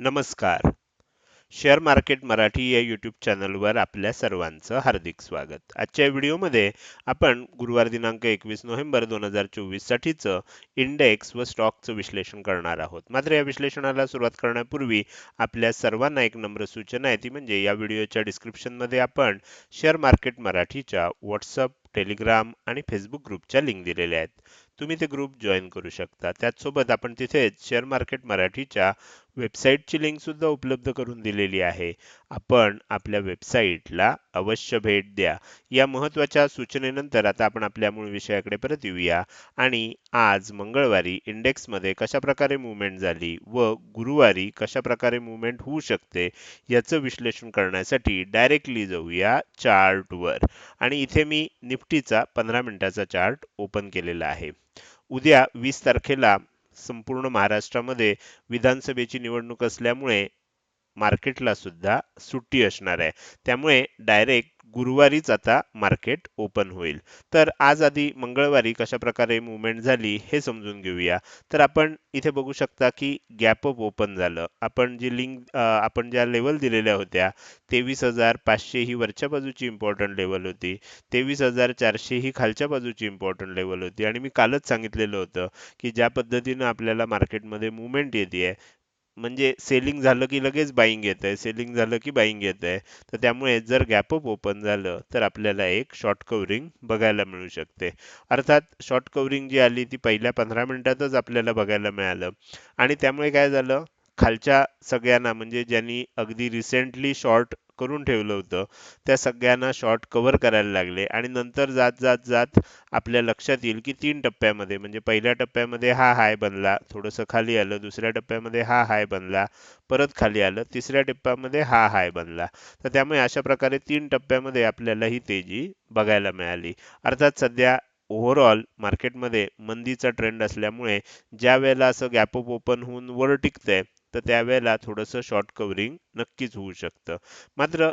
नमस्कार. Share market Marathi या YouTube चॅनलवर आपल्या सर्वांचं हार्दिक स्वागत. आजच्या व्हिडिओमध्ये आपण गुरुवार दिनांक एकवीस नोव्हेंबर दोन हजार चोवीस साठीचं इंडेक्स व स्टॉकचं विश्लेषण करणार आहोत. मात्र या विश्लेषणाला सुरुवात करण्यापूर्वी आपल्या सर्वांना एक नम्र सूचना आहे. ती म्हणजे या व्हिडिओच्या डिस्क्रिप्शनमध्ये आपण शेअर मार्केट मराठीच्या व्हॉट्सअप टेलिग्राम आणि फेसबुक ग्रुपच्या लिंक दिलेल्या आहेत. तुम्ही ते ग्रुप जॉईन करू शकता. त्याचसोबत आपण तिथेच शेअर मार्केट मराठीच्या वेबसाईटची लिंकसुद्धा उपलब्ध करून दिलेली आहे. आपण आपल्या वेबसाईटला अवश्य भेट द्या. या महत्त्वाच्या सूचनेनंतर आता आपण आपल्या मूळ विषयाकडे परत येऊया. आणि आज मंगळवारी इंडेक्समध्ये कशा प्रकारे मुवमेंट झाली व गुरुवारी कशा प्रकारे मुवमेंट होऊ शकते याचं विश्लेषण करण्यासाठी डायरेक्टली जाऊया चार्टवर. आणि इथे मी निफ्टीचा पंधरा मिनिटाचा चार्ट ओपन केलेला आहे. उद्या वीस तारखेला संपूर्ण महाराष्ट्रामध्ये विधानसभेची निवडणूक असल्यामुळे मार्केटला सुद्धा सुट्टी असणार आहे. त्यामुळे डायरेक्ट गुरुवारीच आता मार्केट ओपन होईल. तर आज आधी मंगळवारी कशा प्रकारे मुवमेंट झाली हे समजून घेऊया. तर आपण इथे बघू शकता की गॅप अप ओपन झालं. आपण जी लिंक आपण ज्या लेवल दिलेल्या होत्या तेवीस हजार पाचशे ही वरच्या बाजूची इम्पॉर्टंट लेवल होती. तेवीस हजार चारशे ही खालच्या बाजूची इम्पॉर्टंट लेवल होती. आणि मी कालच सांगितलेलं होतं की ज्या पद्धतीनं आपल्याला मार्केटमध्ये मुवमेंट येते म्हणजे सेलिंग झालं की लगेच बाईंग येत आहे सेलिंग झालं की बाईंग येत आहे तर त्यामुळे जर गॅपअप ओपन झालं तर आपल्याला एक शॉर्ट कव्हरिंग बघायला मिळू शकते. अर्थात शॉर्ट कव्हरिंग जी आली ती पहिल्या पंधरा मिनिटातच आपल्याला बघायला मिळालं. आणि त्यामुळे काय झालं? खालच्या सगळ्यांना म्हणजे ज्यांनी अगदी रिसेंटली शॉर्ट करून ठेवलं होतं. त्या सगळ्यांना शॉर्ट कव्हर करायला लागले आणि नंतर जात जात जात आपल्या लक्षात येईल की तीन टप्प्यामध्ये म्हणजे पहिल्या टप्प्यामध्ये हा हाय बनला थोडंसं खाली आलं दुसऱ्या टप्प्यामध्ये हा हाय बनला परत खाली आलं तिसऱ्या टप्प्यामध्ये हा हाय बनला. तर त्यामुळे अशा प्रकारे तीन टप्प्यामध्ये आपल्याला ही तेजी बघायला मिळाली. अर्थात सध्या ओव्हरऑल मार्केटमध्ये मंदीचा ट्रेंड असल्यामुळे ज्या वेळेला असं गॅप अप ओपन होऊन वर टिकतंय तर त्यावेळेला थोडंसं शॉर्ट कव्हरिंग नक्कीच होऊ शकतं. मात्र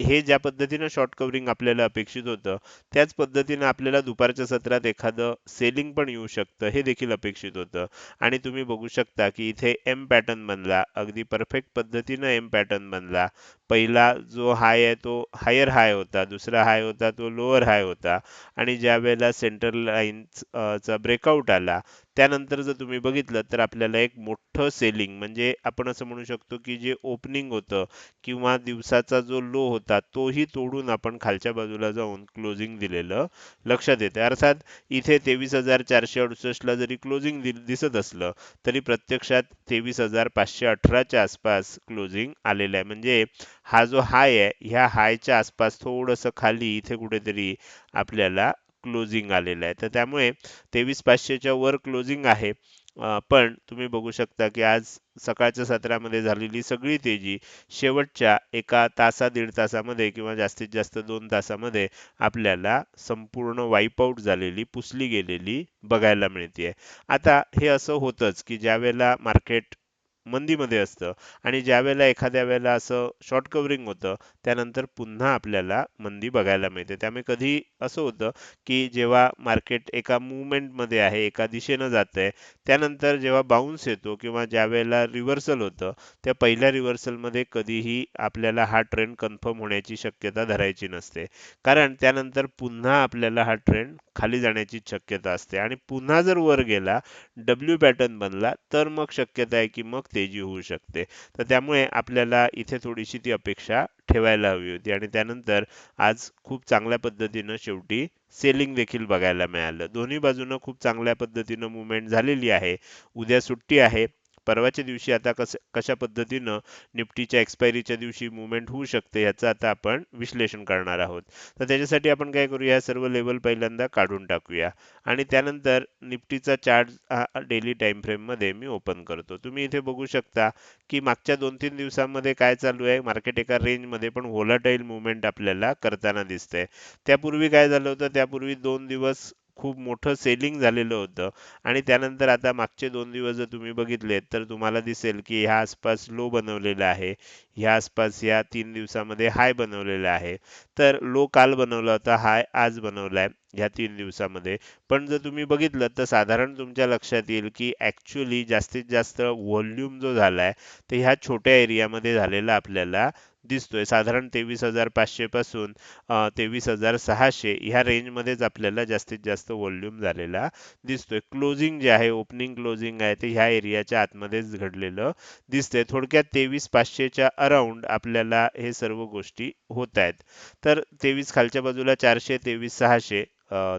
हे ज्या पद्धतीनं शॉर्ट कव्हरिंग आपल्याला अपेक्षित होतं त्याच पद्धतीनं आपल्याला दुपारच्या सत्रात एखादं सेलिंग पण येऊ शकतं हे देखील अपेक्षित होतं. आणि तुम्ही बघू शकता की इथे एम पॅटर्न बनला अगदी परफेक्ट पद्धतीनं एम पॅटर्न बनला. पहिला जो हाय आहे तो हायर हाय होता दुसरा हाय होता तो लोअर हाय होता. आणि ज्या वेळेला सेंटर चा ब्रेकआउट आला त्यानंतर जर तुम्ही बघितलं तर आपल्याला एक मोठं सेलिंग म्हणजे आपण असं म्हणू शकतो की जे ओपनिंग होतं किंवा दिवसाचा जो लो होता तोही तोडून आपण खालच्या बाजूला जाऊन क्लोजिंग दिलेलं लक्षात येते अर्थात इथे तेवीस हजार चारशे अडुसष्टला जरी क्लोजिंग दिसत असलं तरी प्रत्यक्षात तेवीस हजार पाचशे अठराच्या आसपास क्लोजिंग आलेलं आहे. म्हणजे हा जो हाय आहे ह्या हायच्या आसपास थोडंसं खाली इथे कुठेतरी आपल्याला क्लोजिंग आलेलं आहे. तर त्यामुळे तेवीस पाचशेच्या वर क्लोजिंग आहे. पण तुम्ही बघू शकता की आज सकाळच्या सत्रामध्ये झालेली सगळी तेजी शेवटच्या एका तासा दीड तासामध्ये किंवा जास्तीत जास्त दोन तासामध्ये आपल्याला संपूर्ण वाईपआउट झालेली पुसली गेलेली बघायला मिळते आता हे असं होतंच की ज्या वेळेला मार्केट मंदीमध्ये असतं. आणि ज्या वेळेला एखाद्या वेळेला असं शॉर्ट कव्हरिंग होतं त्यानंतर पुन्हा आपल्याला मंदी बघायला मिळते. त्यामुळे कधी असं होतं की जेव्हा मार्केट एका मध्ये आहे एका दिशेनं जात आहे त्यानंतर जेव्हा बाउन्स येतो किंवा ज्या वेळेला रिव्हर्सल होतं त्या पहिल्या रिव्हर्सलमध्ये कधीही आपल्याला हा ट्रेंड कन्फर्म होण्याची शक्यता धरायची नसते. कारण त्यानंतर पुन्हा आपल्याला हा ट्रेंड खाली जाण्याची शक्यता असते. आणि पुन्हा जर वर गेला डब्ल्यू पॅटर्न बनला तर मग शक्यता आहे की मग तेजी होऊ शकते. तर त्यामुळे आपल्याला इथे थोडीशी ती अपेक्षा ठेवायला हवी होती. आणि त्यानंतर आज खूप चांगल्या पद्धतीनं शेवटी सेलिंग देखील बघायला मिळालं. दोन्ही बाजूनं खूप चांगल्या पद्धतीनं मुवमेंट झालेली आहे. उद्या सुट्टी आहे. परवाच्या दिवशी आता कसं कशा पद्धतीनं निफ्टीच्या एक्सपायरीच्या दिवशी मुवमेंट होऊ शकते याचं आता आपण विश्लेषण करणार आहोत. तर त्याच्यासाठी आपण काय करूया सर्व लेवल पहिल्यांदा काढून टाकूया. आणि त्यानंतर निफ्टीचा चार्ट हा डेली टाईम फ्रेममध्ये मी ओपन करतो. तुम्ही इथे बघू शकता की मागच्या दोन तीन दिवसांमध्ये काय चालू आहे मार्केट एका रेंजमध्ये पण व्होलाटाईल मुवमेंट आपल्याला करताना दिसतंय. त्यापूर्वी काय झालं होतं? त्यापूर्वी दोन दिवस खूप मोठं सेलिंग झालेलं होतं. आणि त्यानंतर आता मागचे दोन दिवस जर तुम्ही बघितलेत तर तुम्हाला दिसेल की ह्या आसपास लो बनवलेला आहे. ह्या आसपास या तीन दिवसामध्ये हाय बनवलेला आहे. तर लो काल बनवला होता हाय आज बनवलाय ह्या तीन दिवसामध्ये. पण जर तुम्ही बघितलं तर साधारण तुमच्या लक्षात येईल की ॲक्च्युली जास्तीत जास्त व्हॉल्यूम जो झाला आहे ते ह्या छोट्या एरियामध्ये झालेला आपल्याला दिसतोय. साधारण तेवीस हजार पाचशेपासून तेवीस हजार सहाशे ह्या रेंजमध्येच आपल्याला जास्तीत जास्त व्हॉल्यूम झालेला दिसतोय. क्लोजिंग जे आहे ओपनिंग क्लोजिंग आहे ते ह्या एरियाच्या आतमध्येच घडलेलं दिसतंय. थोडक्यात तेवीस पाचशेच्या अराउंड आपल्याला हे सर्व गोष्टी होत आहेत. तर तेवीस खालच्या बाजूला चारशे तेवीस सहाशे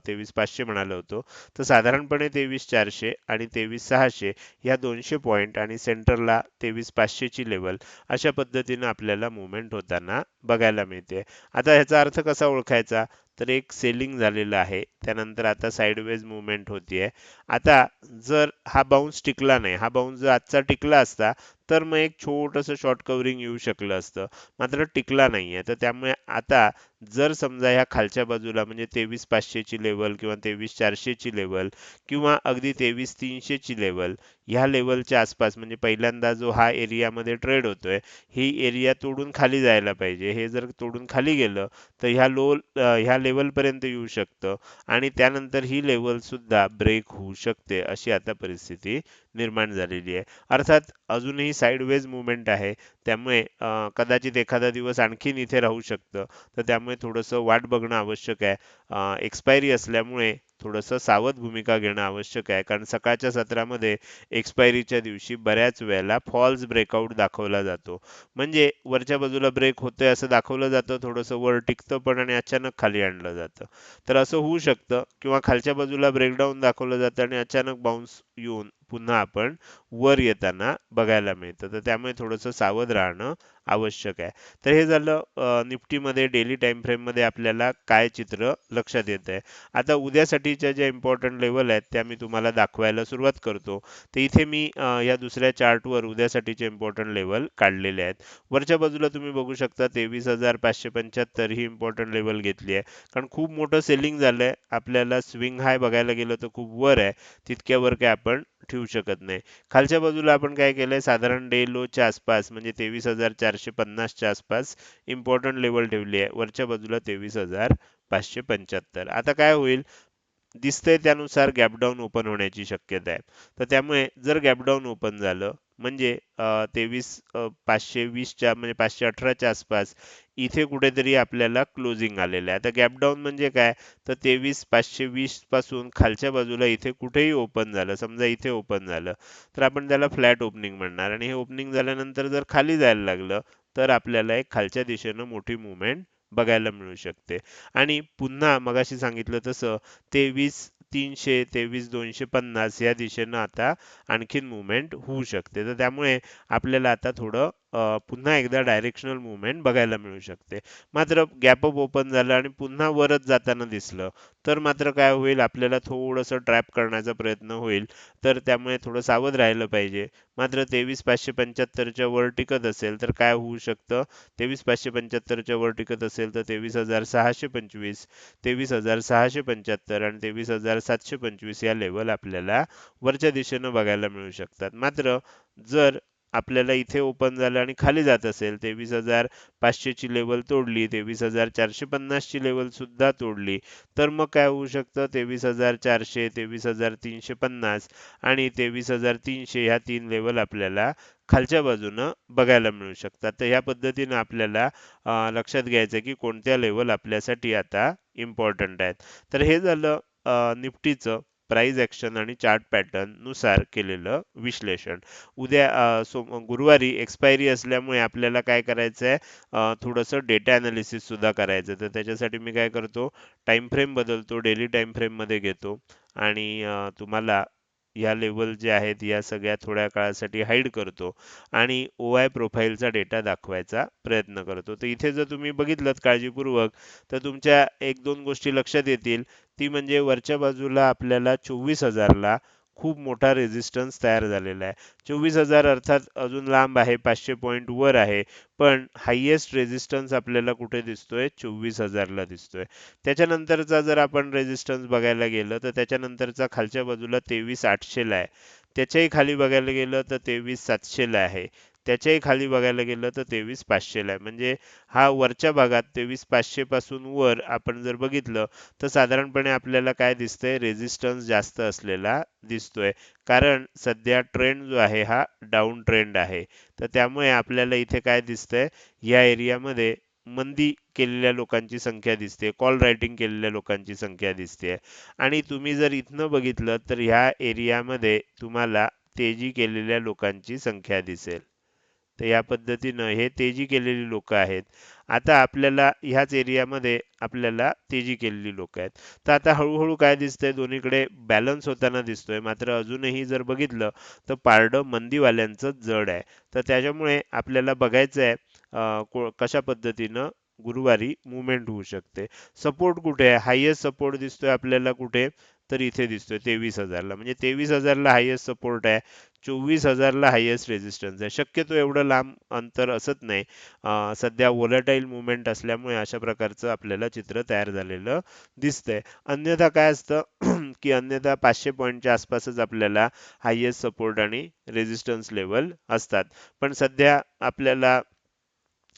तेवीस पाचशे म्हणालो होतो. तर साधारणपणे तेवीस चारशे आणि तेवीस सहाशे या दोनशे पॉईंट आणि सेंटरला तेवीस पाचशेची लेवल अशा पद्धतीनं आपल्याला मुवमेंट होताना बघायला मिळते. आता ह्याचा अर्थ कसा ओळखायचा? तर एक सेलिंग झालेलं आहे. त्यानंतर आता साईडवेज मुवमेंट होतीये. आता जर हा बाउन्स टिकला नाही हा बाउन्स जर आजचा टिकला असता तर मग एक छोटंसं शॉर्ट कव्हरिंग येऊ शकलं असतं. मात्र टिकला नाहीये. तर त्यामुळे आता जर समजा ह्या खालच्या बाजूला म्हणजे तेवीस पाचशेची लेवल किंवा तेवीस चारशेची लेवल किंवा अगदी तेवीस तीनशेची लेवल ह्या लेवलच्या आसपास म्हणजे पहिल्यांदा जो हा एरियामध्ये ट्रेड होतोय ही एरिया तोडून खाली जायला पाहिजे. हे जर तोडून खाली गेलं तर ह्या लो ह्या लेवल पर्यंत येऊ शकतं आणि त्यानंतर ही लेवल सुद्धा ब्रेक होऊ शकते अशी आता परिस्थिती निर्माण झालेली आहे. अर्थात अजूनही साईडवेज मुवमेंट आहे. त्यामुळे कदाचित एखादा दिवस आणखीन इथे राहू शकतं. तर त्यामुळे थोडंसं वाट बघणं आवश्यक आहे. एक्सपायरी असल्यामुळे थोडंसं सावध भूमिका घेणं आवश्यक आहे. कारण सकाळच्या सत्रामध्ये एक्सपायरीच्या दिवशी बऱ्याच वेळेला फॉल्स ब्रेकआउट दाखवला जातो. म्हणजे वरच्या बाजूला ब्रेक होतोय असं दाखवलं जातं थोडंसं वर टिकतं पण आणि अचानक खाली आणलं जातं. तर असं होऊ शकतं किंवा खालच्या बाजूला ब्रेकडाऊन दाखवलं जातं आणि अचानक बाउन्स येऊन पुन्हा आपण वर येताना बघायला मिळतं. तर त्यामुळे थोडंसं सावध राहणं आवश्यक आहे. तर हे झालं निफ्टीमध्ये डेली टाईम फ्रेममध्ये आपल्याला काय चित्र लक्षात येतं आहे. आता उद्यासाठीच्या ज्या इम्पॉर्टंट लेवल आहेत त्या मी तुम्हाला दाखवायला सुरुवात करतो. तर इथे मी या दुसऱ्या चार्टवर उद्यासाठीचे इम्पॉर्टंट लेवल काढलेले आहेत. वरच्या बाजूला तुम्ही बघू शकता तेवीस हजार पाचशे पंच्याहत्तर ही इम्पॉर्टंट लेवल घेतली आहे. कारण खूप मोठं सेलिंग झालं आहे आपल्याला स्विंग हाय बघायला गेलं तर खूप वर आहे. तितक्यावर काय आपण ठेवू शकत नाही. खालच्या बाजूला आपण काय केलंय? साधारण डे लोच्या आसपास म्हणजे तेवीस हजार चारशे पन्नासच्या आसपास इम्पॉर्टंट लेवल ठेवली आहे. वरच्या बाजूला तेवीस हजार पाचशे पंच्याहत्तर. आता काय होईल? दिसतंय त्यानुसार गॅपडाऊन ओपन होण्याची शक्यता आहे. तर त्यामुळे जर गॅपडाऊन ओपन झालं म्हणजे तेवीस पाचशे वीसच्या म्हणजे पाचशे अठराच्या आसपास इथे कुठेतरी आपल्याला क्लोजिंग आलेलं आहे. आता गॅप डाऊन म्हणजे काय? तर तेवीस पाचशे वीसपासून खालच्या बाजूला इथे कुठेही ओपन झालं समजा इथे ओपन झालं तर आपण त्याला फ्लॅट ओपनिंग म्हणणार. आणि हे ओपनिंग झाल्यानंतर जर खाली जायला लागलं तर आपल्याला एक खालच्या दिशेनं मोठी मुवमेंट बघायला मिळू शकते. आणि पुन्हा मगाशी सांगितलं तसं तेवीस तीनशे तेवीस दोनशे पन्नास या दिशेनं आता आणखीन मुवमेंट होऊ शकते. तर त्यामुळे आपल्याला आता थोडं पुन्हा एकदा डायरेक्शनल मुवमेंट बघायला मिळू शकते. मात्र गॅप अप ओपन झालं आणि पुन्हा वरच जाताना दिसलं तर मात्र काय होईल? आपल्याला थोडंसं ट्रॅप करण्याचा प्रयत्न होईल. तर त्यामुळे थोडं सावध राहिलं पाहिजे. मात्र तेवीस पाचशे पंच्याहत्तरच्या वर टिकत असेल तर काय होऊ शकतं? तेवीस पाचशे पंच्याहत्तरच्या वर टिकत असेल तर तेवीस हजार सहाशे पंचवीस तेवीस हजार सहाशे पंच्याहत्तर आणि तेवीस हजार सातशे पंचवीस या लेवल आपल्याला वरच्या दिशेनं बघायला मिळू शकतात. मात्र जर आपल्याला इथे ओपन झालं आणि खाली जात असेल तेवीस हजार पाचशेची लेवल तोडली तेवीस हजार चारशे पन्नासची लेवल सुद्धा तोडली. तर मग काय होऊ शकतं? तेवीस हजार चारशे तेवीस हजार तीनशे पन्नास आणि तेवीस हजार तीनशे ह्या तीन लेवल आपल्याला खालच्या बाजूनं बघायला मिळू शकतात. तर ह्या पद्धतीनं आपल्याला लक्षात घ्यायचं की कोणत्या लेवल आपल्यासाठी आता इम्पॉर्टंट आहेत. तर हे झालं निफ्टीचं प्राईज ॲक्शन आणि चार्ट पॅटर्ननुसार केलेलं विश्लेषण. उद्या सो गुरुवारी एक्सपायरी असल्यामुळे आपल्याला काय करायचं आहे थोडंसं डेटा ॲनालिसिससुद्धा करायचं तर त्याच्यासाठी मी काय करतो? टाईम फ्रेम बदलतो डेली टाईम फ्रेममध्ये घेतो. आणि तुम्हाला या लेवल जे आहेत या सगळ्या थोड्या काळासाठी हाईड करतो आणि ओ आय प्रोफाईलचा डेटा दाखवायचा प्रयत्न करतो. तर इथे जर तुम्ही बघितलं काळजीपूर्वक तर तुमच्या एक दोन गोष्टी लक्षात येतील. ती म्हणजे वरच्या बाजूला आपल्याला चोवीस हजारला खूप मोठा रेझिस्टन्स तयार झालेला आहे. चोवीस हजार अर्थात अजून लांब आहे पाचशे पॉईंट वर आहे पण हायेस्ट रेझिस्टन्स आपल्याला कुठे दिसतोय? चोवीस हजारला दिसतोय. त्याच्यानंतरचा जर आपण रेझिस्टन्स बघायला गेलं तर त्याच्यानंतरचा खालच्या बाजूला तेवीस आठशेला आहे. त्याच्याही खाली बघायला गेलं तर तेवीस सातशेला आहे. त्याच्याही खाली बघायला गेलं तर तेवीस पाचशेला आहे. म्हणजे हा वरच्या भागात तेवीस पाचशे पासून वर आपण जर बघितलं तर साधारणपणे आपल्याला काय दिसतंय? रेझिस्टन्स जास्त असलेला दिसतोय. कारण सध्या ट्रेंड जो आहे हा डाऊन ट्रेंड आहे. तर त्यामुळे आपल्याला इथे काय दिसतंय? या एरियामध्ये मंदी केलेल्या लोकांची संख्या दिसते. कॉल रायटिंग केलेल्या लोकांची संख्या दिसते. आणि तुम्ही जर इथनं बघितलं तर ह्या एरियामध्ये तुम्हाला तेजी केलेल्या लोकांची संख्या दिसेल. तर या पद्धतीनं हे तेजी केलेली लोक आहेत. आता आपल्याला ह्याच एरियामध्ये आपल्याला तेजी केलेली लोक आहेत. तर आता हळूहळू काय दिसतंय? दोन्हीकडे बॅलन्स होताना दिसतोय. मात्र अजूनही जर बघितलं तर पारडं मंदीवाल्यांचं जड आहे. तर त्याच्यामुळे आपल्याला बघायचं आहे कशा पद्धतीनं गुरुवारी मुवमेंट होऊ शकते. सपोर्ट कुठे आहे? हायेस्ट सपोर्ट दिसतोय आपल्याला कुठे? तर इथे दिसतोय तेवीस हजारला. म्हणजे तेवीस हजारला हायेस्ट सपोर्ट आहे. चोवीस हजारला हायेस्ट रेजिस्टन्स आहे. शक्यतो एवढं लांब अंतर असत नाही. सध्या वोलटाईल मुवमेंट असल्यामुळे अशा प्रकारचं आपल्याला चित्र तयार झालेलं दिसतंय. अन्यथा काय असतं? की अन्यथा पाचशे पॉईंटच्या आसपासच आपल्याला हायेस्ट सपोर्ट आणि रेजिस्टन्स लेवल असतात. पण सध्या आपल्याला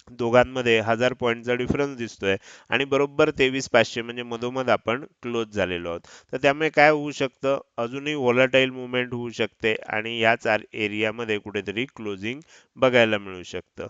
दोघांमध्ये हजार पॉईंटचा डिफरन्स दिसतोय. आणि बरोबर तेवीस पाचशे म्हणजे मधोमध आपण क्लोज झालेलो आहोत. तर त्यामुळे काय होऊ शकतं? अजूनही व्हॉलाटाईल मुवमेंट होऊ शकते आणि याच एरियामध्ये कुठेतरी क्लोजिंग बघायला मिळू शकतं.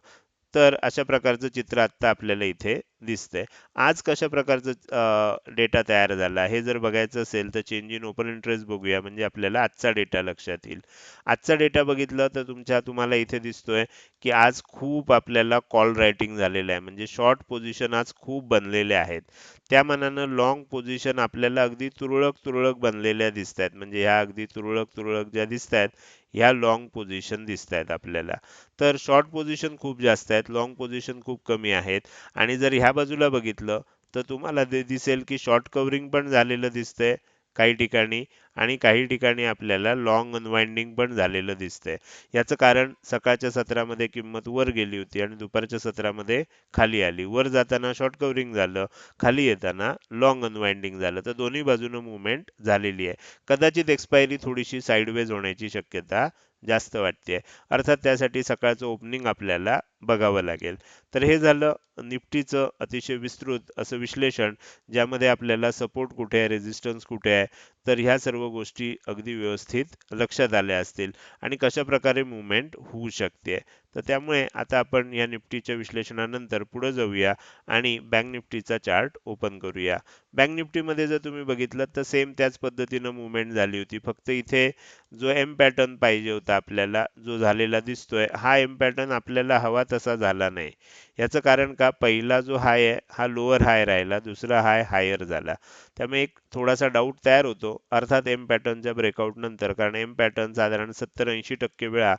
तर अशा प्रकारचं चित्र आत्ता आपल्याला इथे दिसतंय. आज कशा प्रकारचं डेटा तयार झाला? हे जर बघायचं असेल तर चेंज इन ओपन इंटरेस्ट बघूया. म्हणजे आपल्याला आजचा डेटा लक्षात येईल. आजचा डेटा बघितला तर तुमच्या तुम्हाला इथे दिसतोय की आज खूप आपल्याला कॉल रायटिंग झालेलं आहे. म्हणजे शॉर्ट पोझिशन आज खूप बनलेले आहेत. त्या मनानं लॉंग पोझिशन आपल्याला अगदी तुरळक तुरळक बनलेल्या दिसत आहेत म्हणजे ह्या अगदी तुरळक तुरळक ज्या दिसत आहेत ह्या लॉंग पोझिशन दिसत आहेत आपल्याला. तर शॉर्ट पोझिशन खूप जास्त आहेत लॉंग पोझिशन खूप कमी आहेत. आणि जर ह्या बाजूला बघितलं तर तुम्हाला दिसेल की शॉर्ट कव्हरिंग पण झालेलं दिसतंय. काही ठिकाणी आणि काही ठिकाणी आपल्याला लॉंग अनवाइंडिंग पण झालेलं दिसतंय. याचं कारण सकाळच्या सत्रामध्ये किंमत वर गेली होती आणि दुपारच्या सत्रामध्ये खाली आली. वर जाताना शॉर्ट कव्हरिंग झालं खाली येताना लॉंग अनवाइंडिंग झालं. तर दोन्ही बाजूनं मुवमेंट झालेली आहे. कदाचित एक्सपायरी थोडीशी साईडवेज होण्याची शक्यता जास्त वाटते अर्थात त्यासाठी सकाळचं ओपनिंग आपल्याला बघावं लागेल. तर हे झालं निफ्टीचं अतिशय विस्तृत असं विश्लेषण ज्यामध्ये आपल्याला सपोर्ट कुठे आहे रेझिस्टन्स कुठे आहे तर ह्या सर्व गोष्टी अगदी व्यवस्थित लक्षात आल्या असतील आणि कशा प्रकारे मुवमेंट होऊ शकते. तर त्यामुळे आता आपण या निफ्टीच्या विश्लेषणानंतर पुढे जाऊया आणि बँक निफ्टीचा चार्ट ओपन करूया. बँक निफ्टीमध्ये जर तुम्ही बघितलं तर सेम त्याच पद्धतीनं मुवमेंट झाली होती. फक्त इथे जो एम पॅटर्न पाहिजे होता आपल्याला जो झालेला दिसतोय हा एम पॅटर्न आपल्याला हवा तसा झाला नाही. याचं कारण का? पहिला जो हाय आहे हा लोअर हाय राहिला दुसरा हाय हायर झाला. त्यामुळे एक थोडासा डाऊट तयार होतो. अर्थात एम पॅटर्नच्या ब्रेकआउट नंतर कारण एम पॅटर्न साधारण सत्तर ऐंशी टक्के वेळा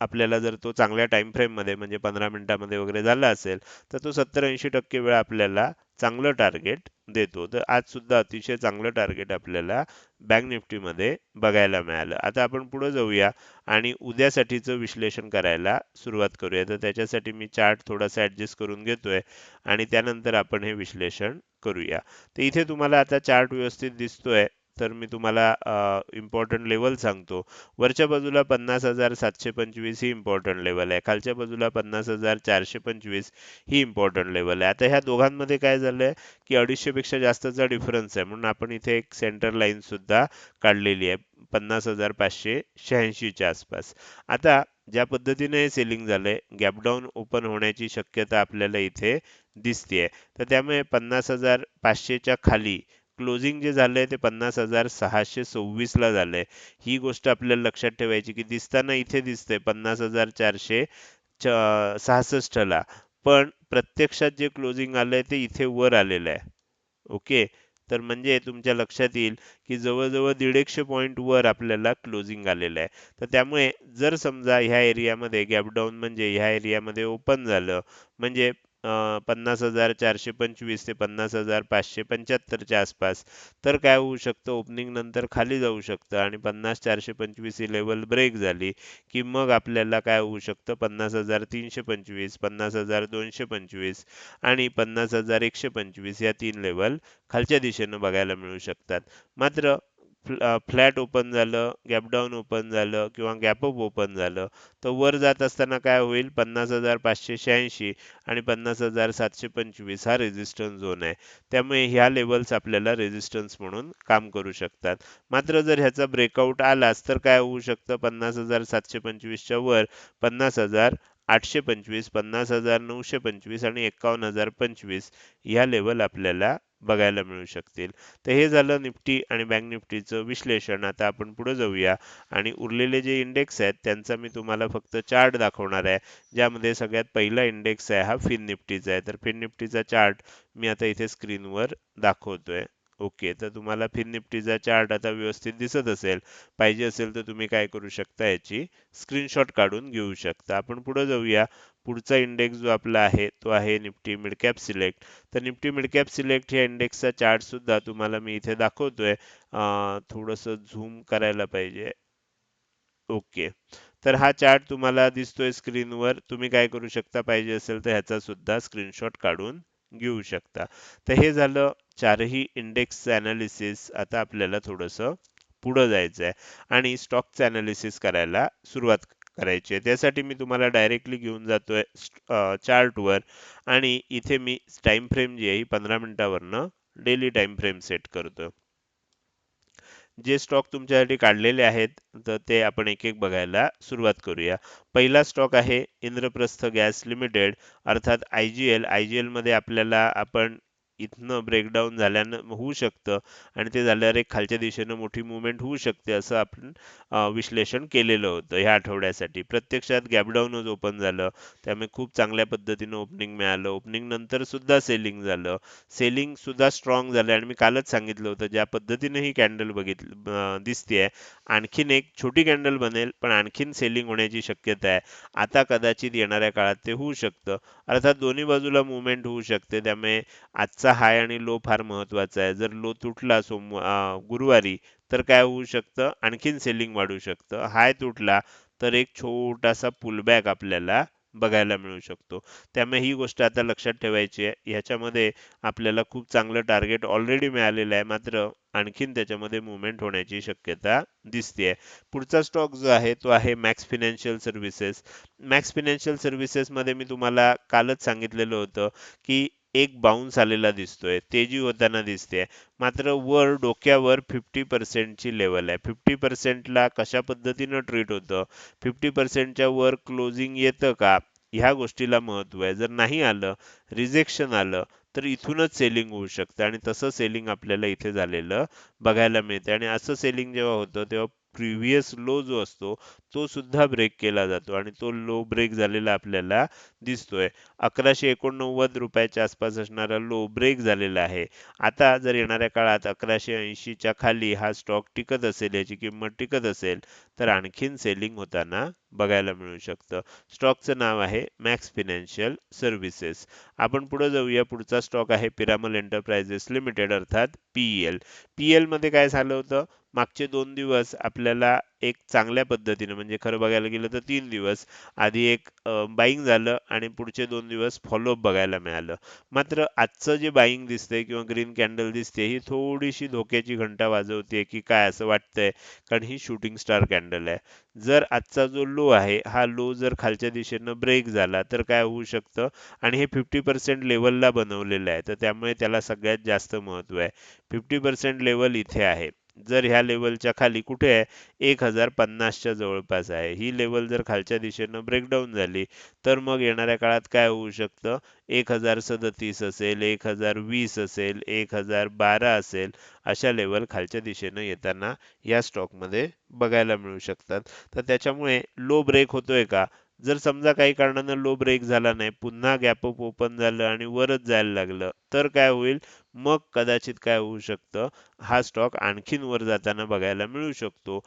आपल्याला जर तो चांगल्या टाइम फ्रेममध्ये म्हणजे पंधरा मिनिटामध्ये वगैरे झाला असेल तर तो सत्तर ऐंशी टक्के वेळा आपल्याला चांगलं टार्गेट देतो. तर आज सुद्धा अतिशय चांगलं टार्गेट आपल्याला बँक निफ्टीमध्ये बघायला मिळालं. आता आपण पुढे जाऊया आणि उद्यासाठीचं विश्लेषण करायला सुरुवात करूया. तर त्याच्यासाठी मी चार्ट थोडासा ॲडजस्ट करून घेतोय. आणि त्यानंतर आपण हे विश्लेषण करूया. तर इथे तुम्हाला आता चार्ट व्यवस्थित दिसतोय. तर मी तुम्हाला इम्पॉर्टंट लेवल सांगतो. वरच्या बाजूला पन्नास हजार सातशे पंचवीस ही इम्पॉर्टंट लेवल आहे. खालच्या बाजूला पन्नास हजार चारशे पंचवीस ही इम्पॉर्टंट लेवल आहे. आता ह्या दोघांमध्ये काय झालंय की अडीचशेपेक्षा जास्तचा डिफरन्स आहे. म्हणून आपण इथे एक सेंटर लाईन सुद्धा काढलेली आहे. पन्नास हजार पाचशे शहाऐंशीच्या आसपास. आता ज्या पद्धतीने हे सेलिंग झालंय गॅपडाऊन ओपन होण्याची शक्यता आपल्याला इथे दिसतेय. तर त्यामुळे पन्नास हजार पाचशेच्या खाली क्लोजिंग जे झालंय ते पन्नास हजार सहाशे सव्वीसला झालंय. ही गोष्ट आपल्याला लक्षात ठेवायची की दिसताना इथे दिसतंय पन्नास हजार चारशे सहासष्टला पण प्रत्यक्षात जे क्लोजिंग आलंय ते इथे वर आलेलं आहे. ओके? तर म्हणजे तुमच्या लक्षात येईल की जवळजवळ दीडशे पॉईंट वर आपल्याला क्लोजिंग आलेलं आहे. तर त्यामुळे जर समजा ह्या एरियामध्ये गॅपडाऊन म्हणजे ह्या एरियामध्ये ओपन झालं म्हणजे पन्नास हजार चारशे पंचवीस ते पन्नास हजार पाचशे पंच्याहत्तरच्या आसपास. तर काय होऊ शकतं? ओपनिंग नंतर खाली जाऊ शकतं आणि पन्नास चारशे पंचवीस ही लेवल ब्रेक झाली की मग आपल्याला काय होऊ शकतं? पन्नास हजार तीनशे पंचवीस पन्नास हजार दोनशे पंचवीस आणि पन्नास हजार एकशे पंचवीस या तीन लेवल खालच्या दिशेनं बघायला मिळू शकतात. मात्र फ्लॅट ओपन झालं गॅपडाऊन ओपन झालं किंवा गॅपअप ओपन झालं तर वर जात असताना काय होईल? पन्नास हजार पाचशे शहाऐंशी आणि पन्नास हजार सातशे पंचवीस हा रेझिस्टन्स झोन आहे. त्यामुळे ह्या लेवल्स आपल्याला रेझिस्टन्स म्हणून काम करू शकतात. मात्र जर ह्याचा ब्रेकआउट आलाच तर काय होऊ शकतं? पन्नास हजार सातशे पंचवीसच्या वर पन्नास हजार आठशे पंचवीस पन्नास हजार नऊशे पंचवीस आणि एकावन्न हजार पंचवीस ह्या लेवल आपल्याला बघायला मिळू शकतील. तर हे झालं निफ्टी आणि बँक निफ्टीचं विश्लेषण. आता आपण पुढे जाऊया. आणि उरलेले जे इंडेक्स आहेत त्यांचा मी तुम्हाला फक्त चार्ट दाखवणार आहे. ज्यामध्ये सगळ्यात पहिला इंडेक्स आहे हा फिन निफ्टीचा आहे. तर फिन निफ्टीचा चार्ट मी आता इथे स्क्रीनवर दाखवतोय. ओके तर तुम्हाला फिन निफ्टीचा चार्ट आता व्यवस्थित दिसत असेल. पाहिजे असेल तर तुम्ही काय करू शकता याची स्क्रीनशॉट काढून घेऊ शकता. आपण पुढे जाऊया. पुढचा इंडेक्स जो आपला आहे तो आहे निफ्टी मिडकॅप सिलेक्ट. तर निफ्टी मिडकॅप सिलेक्ट या इंडेक्सचा चार्ट सुद्धा तुम्हाला मी इथे दाखवतोय. थोडस झूम करायला पाहिजे. ओके. तर हा चार्ट तुम्हाला दिसतोय स्क्रीनवर तुम्ही काय करू शकता पाहिजे असेल तर ह्याचा सुद्धा स्क्रीनशॉट काढून घेऊ शकता. तर हे झालं चारही इंडेक्सचं अनालिसिस आता आपल्याला थोडंसं पुढं जायचं आहे आणि स्टॉकचं अनालिसिस करायला सुरुवात करायची आहे. त्यासाठी मी तुम्हाला डायरेक्टली घेऊन जातोय चार्टवर आणि इथे मी टाईम फ्रेम जी आहे ही पंधरा मिनटावरनं डेली टाईम फ्रेम सेट करतो जे स्टॉक तुमच्यासाठी काढलेले आहेत तर ते आपण एक एक बघायला सुरुवात करूया. पहिला स्टॉक आहे इंद्रप्रस्थ गॅस लिमिटेड अर्थात I G L. I G एलमध्ये आपल्याला आपण इथनं ब्रेकडाऊन झाल्यानं होऊ शकतं. आणि ते झाल्यावर एक खालच्या दिशेनं मोठी मुवमेंट होऊ शकते असं आपण विश्लेषण केलेलं होतं ह्या आठवड्यासाठी. प्रत्यक्षात गॅपडाऊनच ओपन झालं. त्यामुळे खूप चांगल्या पद्धतीनं ओपनिंग मिळालं. ओपनिंग नंतर सुद्धा सेलिंग झालं. सेलिंग सुद्धा स्ट्रॉंग झालं. आणि मी कालच सांगितलं होतं ज्या पद्धतीने ही कॅन्डल बघितली दिसतेय आणखीन एक छोटी कॅन्डल बनेल पण आणखीन सेलिंग होण्याची शक्यता आहे. आता कदाचित येणाऱ्या काळात ते होऊ शकतं. अर्थात दोन्ही बाजूला मुवमेंट होऊ शकते. त्यामुळे आजचा हाय आणि लो फार महत्त्वाचा आहे. जर लो तुटला सोम गुरुवारी तर काय होऊ शकतं? आणखीन सेलिंग वाढू शकतं. हाय तुटला तर एक छोटासा पुलबॅक आपल्याला बघायला मिळू शकतो. त्यामुळे ही गोष्ट आता लक्षात ठेवायची आहे. ह्याच्यामध्ये आपल्याला खूप चांगलं टार्गेट ऑलरेडी मिळालेलं आहे. मात्र आणखीन त्याच्यामध्ये मुवमेंट होण्याची शक्यता दिसते पुढचा स्टॉक जो आहे तो आहे Max financial services Max financial services मध्ये मी तुम्हाला कालच सांगितलेलं होतं की एक बाउन्स आलेला दिसतोय तेजी होताना दिसते मात्र वर डोक्यावर फिफ्टी पर्सेंटची लेवल आहे. फिफ्टी पर्सेंटला कशा पद्धतीनं ट्रीट होतं? फिफ्टी पर्सेंटच्या वर क्लोजिंग येतं का? ह्या गोष्टीला महत्त्व आहे. जर नाही आलं रिजेक्शन आलं तर इथूनच सेलिंग होऊ शकतं आणि तसं सेलिंग आपल्याला इथे झालेलं बघायला मिळते आणि असं सेलिंग जेव्हा होतं तेव्हा प्रिव्हियस लो जो असतो तो सुद्धा ब्रेक केला जातो आणि तो लो ब्रेक झालेला आपल्याला दिसतोय. अकराशे एकोणनव्वद रुपयाच्या आसपास असणारा लो ब्रेक झालेला आहे. आता जर येणाऱ्या काळात अकराशे ऐंशीच्या खाली हा स्टॉक टिकत असेल याची किंमत टिकत असेल तर आणखीन सेलिंग होताना बघायला मिळू शकतं. स्टॉकचं नाव आहे मॅक्स फिनान्शियल सर्व्हिसेस आपण पुढे जाऊया. पुढचा स्टॉक आहे पिरामल एंटरप्राइजेस लिमिटेड अर्थात पीएल पीएलमध्ये काय झालं होतं? मागचे दोन दिवस आपल्याला एक चांगल्या पद्धतीनं म्हणजे खरं बघायला गेलं तर तीन दिवस. आधी एक बाईंग झालं आणि पुढचे दोन दिवस फॉलोअप बघायला मिळालं. मात्र आजचं जे बाईंग दिसतंय किंवा ग्रीन कॅन्डल दिसते ही थोडीशी धोक्याची घंटा वाजवते की काय असं वाटतंय कारण ही शूटिंग स्टार कॅन्डल आहे. जर आजचा जो लो आहे हा लो जर खालच्या दिशेनं ब्रेक झाला तर काय होऊ शकतं? आणि हे फिफ्टी पर्सेंट लेवलला बनवलेलं आहे तर त्यामुळे त्याला सगळ्यात जास्त महत्त्व आहे. फिफ्टी पर्सेंट लेवल इथे आहे. जर ह्या लेवलच्या खाली कुठे आहे? एक हजार पन्नासच्या जवळपास आहे. ही लेवल जर खालच्या दिशेनं ब्रेकडाऊन झाली तर मग येणाऱ्या काळात काय होऊ शकतं? एक हजार सदतीस असेल एक हजार वीस असेल एक हजार बारा असेल अशा लेवल खालच्या दिशेनं येताना या स्टॉकमध्ये बघायला मिळू शकतात. तर त्याच्यामुळे लो ब्रेक होतोय का? जर समजा काही कारणानं लो ब्रेक झाला नाही पुन्हा गॅप अप ओपन झालं आणि वरच जायला लागलं तर काय होईल? मग कदाचित काय होऊ शकतं? हा स्टॉक आणखीन वर जाताना बघायला मिळू शकतो.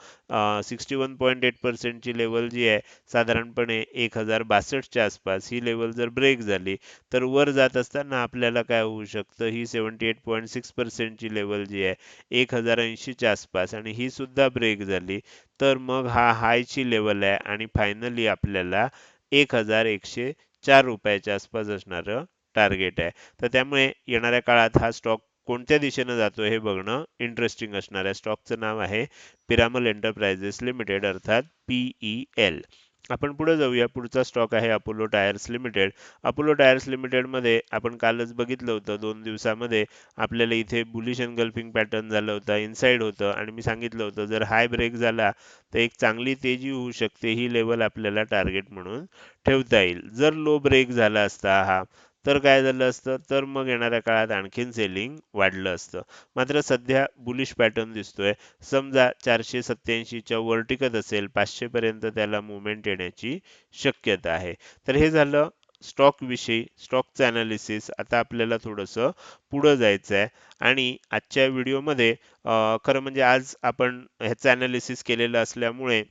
सिक्स्टी वन पॉईंट एट पर्सेंटची लेवल जी आहे साधारणपणे एक हजार बासष्टच्या आसपास ही लेवल जर ब्रेक झाली तर वर जात असताना आपल्याला काय होऊ शकतं? ही सेवन्टी एट पॉईंट सिक्स पर्सेंटची लेवल जी आहे एक हजार ऐंशीच्या आसपास आणि ही सुद्धा ब्रेक झाली तर मग हा हायची लेवल आहे आणि फायनली आपल्याला एक हजार एकशे चार रुपयाच्या आसपास असणारं टार्गेट आहे. तर त्यामुळे येणाऱ्या काळात हा स्टॉक कोणत्या दिशेनं जातो हे बघणं इंटरेस्टिंग असणार आहे. स्टॉकचं नाव आहे पिरामल एंटरप्राइजेस लिमिटेड अर्थात पीई एल आपण पुढे जाऊया. पुढचा स्टॉक आहे Apollo tyres limited Apollo tyres लिमिटेडमध्ये आपण कालच बघितलं होतं. दोन दिवसामध्ये आपल्याला इथे बुलिश एनगल्फिंग पॅटर्न झालं होतं इनसाइड होतं. आणि मी सांगितलं होतं जर हाय ब्रेक झाला तर एक चांगली तेजी होऊ शकते. ही लेवल आपल्याला टार्गेट म्हणून ठेवता येईल. जर लो ब्रेक झाला असता हा तर काय झालं असतं? तर मग येणाऱ्या काळात आणखीन सेलिंग वाढलं असतं. मात्र सध्या बुलिश पॅटर्न दिसतोय. समजा चारशे सत्याऐंशीच्या वर टिकत असेल पाचशेपर्यंत त्याला मुवमेंट येण्याची शक्यता आहे. तर हे झालं स्टॉकविषयी स्टॉकचं ॲनालिसिस आता आपल्याला थोडंसं पुढं जायचं आहे आणि आजच्या व्हिडिओमध्ये खरं म्हणजे आज आपण ह्याचं ॲनालिसिस केलेलं असल्यामुळे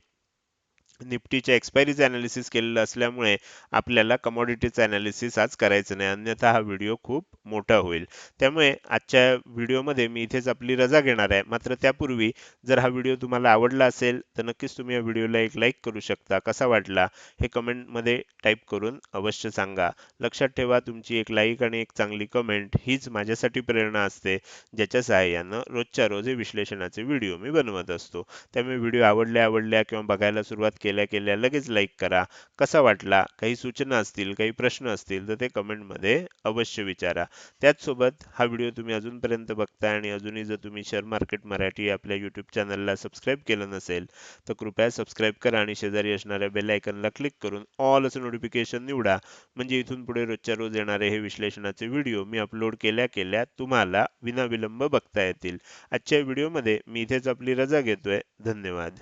निफ्टीच्या एक्सपायरीचं अनालिसिस केलेलं असल्यामुळे आपल्याला कमॉडिटीचं अनालिसिस आज करायचं नाही. अन्यथा हा व्हिडिओ खूप मोठा होईल. त्यामुळे आजच्या व्हिडिओमध्ये मी इथेच आपली रजा घेणार आहे. मात्र त्यापूर्वी जर हा व्हिडिओ तुम्हाला आवडला असेल तर नक्कीच तुम्ही या व्हिडिओला एक लाईक करू शकता. कसा वाटला हे कमेंटमध्ये टाईप करून अवश्य सांगा. लक्षात ठेवा तुमची एक लाईक आणि एक चांगली कमेंट हीच माझ्यासाठी प्रेरणा असते ज्याच्या सहाय्यानं रोजच्या रोज हे विश्लेषणाचे व्हिडिओ मी बनवत असतो. त्यामुळे व्हिडिओ आवडल्या आवडल्या किंवा बघायला सुरुवात केल्या केल्या लगेच लाईक करा. कसा वाटला? काही सूचना असतील काही प्रश्न असतील तर ते कमेंटमध्ये अवश्य विचारा. त्याचसोबत हा व्हिडिओ तुम्ही अजूनपर्यंत बघताय आणि अजूनही जर तुम्ही शेअर मार्केट मराठी आपल्या यूट्यूब चॅनलला सबस्क्राईब केलं नसेल तर कृपया सबस्क्राईब करा आणि शेजारी असणाऱ्या बेल आयकनला क्लिक करून ऑल असं नोटिफिकेशन निवडा. म्हणजे इथून पुढे रोजच्या रोज येणारे हे विश्लेषणाचे व्हिडिओ मी अपलोड केल्या केल्या तुम्हाला विनाविलंब बघता येतील. आजच्या व्हिडिओमध्ये मी इथेच आपली रजा घेतोय. धन्यवाद.